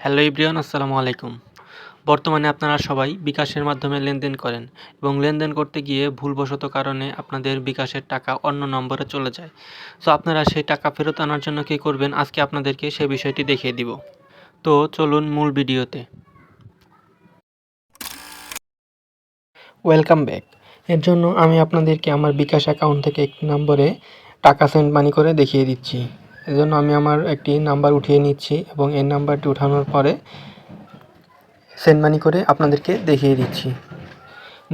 Hello ইব্রিয়ান আসসালামু আলাইকুম। বর্তমানে আপনারা সবাই বিকাশের মাধ্যমে লেনদেন করেন এবং লেনদেন করতে গিয়ে ভুলবশত কারণে আপনাদের বিকাশের টাকা অন্য নম্বরে চলে যায়। সো আপনারা সেই টাকা ফেরত আনার জন্য কী করবেন? আজকে আপনাদেরকে সেই বিষয়টি দেখিয়ে দিব। তো চলুন মূল ভিডিওতে। Welcome back. এর জন্য আমি আপনাদেরকে আমার বিকাশ অ্যাকাউন্ট থেকে একটি নম্বরে টাকা সেন্ড মানি করে দেখিয়ে দিচ্ছি। এর জন্য আমি আমার একটি নাম্বার উঠিয়ে নিচ্ছি এবং এই নাম্বারটি উঠানোর পরে সেন্ড মানি করে আপনাদেরকে দেখিয়ে দিচ্ছি।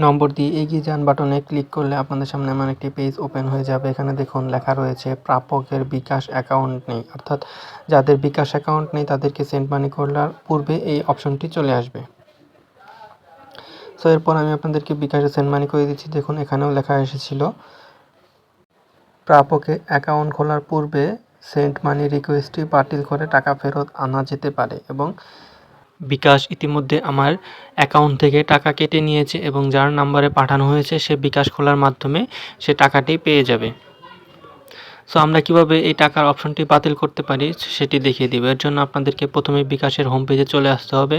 নম্বর দিয়ে এগিয়ে যান বাটনে ক্লিক করলে আপনাদের সামনে এমন একটি পেজ ওপেন হয়ে যাবে। এখানে দেখুন লেখা রয়েছে, প্রাপকের বিকাশ অ্যাকাউন্ট নেই। অর্থাৎ যাদের বিকাশ অ্যাকাউন্ট নেই, তাদেরকে সেন্ড মানি করার পূর্বে এই অপশনটি চলে আসবে। সো, এরপর আমি আপনাদেরকে বিকাশে সেন্ড মানি করে দিচ্ছি। দেখুন, এখানেও লেখা এসেছিল, প্রাপকে অ্যাকাউন্ট খোলার পূর্বে সেন্ড মানি রিকোয়েস্টটি বাতিল করে টাকা ফেরত আনা যেতে পারে এবং বিকাশ ইতিমধ্যে আমার অ্যাকাউন্ট থেকে টাকা কেটে নিয়েছে এবং যার নাম্বারে পাঠানো হয়েছে, সে বিকাশ খোলার মাধ্যমে সে টাকাটি পেয়ে যাবে। সো আমরা কীভাবে এই টাকার অপশনটি বাতিল করতে পারি সেটি দেখিয়ে দিব। এর জন্য আপনাদেরকে প্রথমে বিকাশের হোম পেজে চলে আসতে হবে।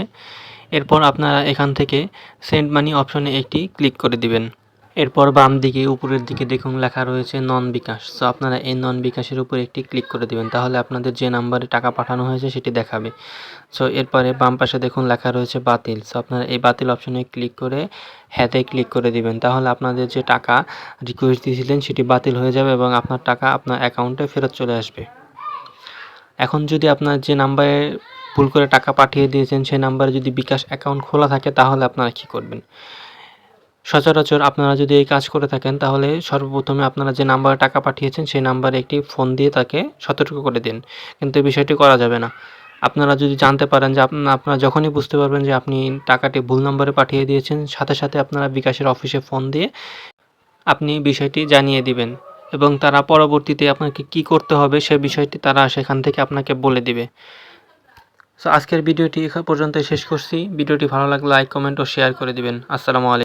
এরপর আপনারা এখান থেকে সেন্ড মানি অপশনে একটি ক্লিক করে দিবেন। এরপর বাম দিকে, উপরের দিকে দেখুন লেখা রয়েছে নন বিকাশ। সো আপনারা এই নন বিকাশের উপর একটি ক্লিক করে দিবেন, তাহলে আপনাদের যে নাম্বারে টাকা পাঠানো হয়েছে সেটি দেখাবে। সো এরপরে বাম পাশে দেখুন লেখা রয়েছে বাতিল। সো আপনারা এই বাতিল অপশনে ক্লিক করে হ্যাতে ক্লিক করে দিবেন, তাহলে আপনাদের যে টাকা রিকোয়েস্ট দিয়েছিলেন সেটি বাতিল হয়ে যাবে এবং আপনার টাকা আপনার অ্যাকাউন্টে ফেরত চলে আসবে। এখন যদি আপনার যে নাম্বারে ভুল করে টাকা পাঠিয়ে দিয়েছেন, সেই নাম্বারে যদি বিকাশ অ্যাকাউন্ট খোলা থাকে, তাহলে আপনারা কী করবেন? সচরাচর আপনারা যদি এই কাজ করে থাকেন, তাহলে সর্বপ্রথমে আপনারা যে নাম্বারে টাকা পাঠিয়েছেন, সেই নাম্বারে একটি ফোন দিয়ে তাকে সতর্ক করে দিন। কিন্তু এই বিষয়টি করা যাবে না। আপনারা যদি জানতে পারেন যে আপনার যখনই বুঝতে পারবেন যে আপনি টাকাটি ভুল নম্বরে পাঠিয়ে দিয়েছেন, সাথে সাথে আপনারা বিকাশের অফিসে ফোন দিয়ে আপনি বিষয়টি জানিয়ে দিবেন এবং তারা পরবর্তীতে আপনাকে কি করতে হবে, সে বিষয়টি তারা সেখান থেকে আপনাকে বলে দিবে। সো আজকের ভিডিওটি এখান পর্যন্ত শেষ করছি। ভিডিওটি ভালো লাগলে লাইক, কমেন্ট ও শেয়ার করে দিবেন। আসসালামু আলাইকুম।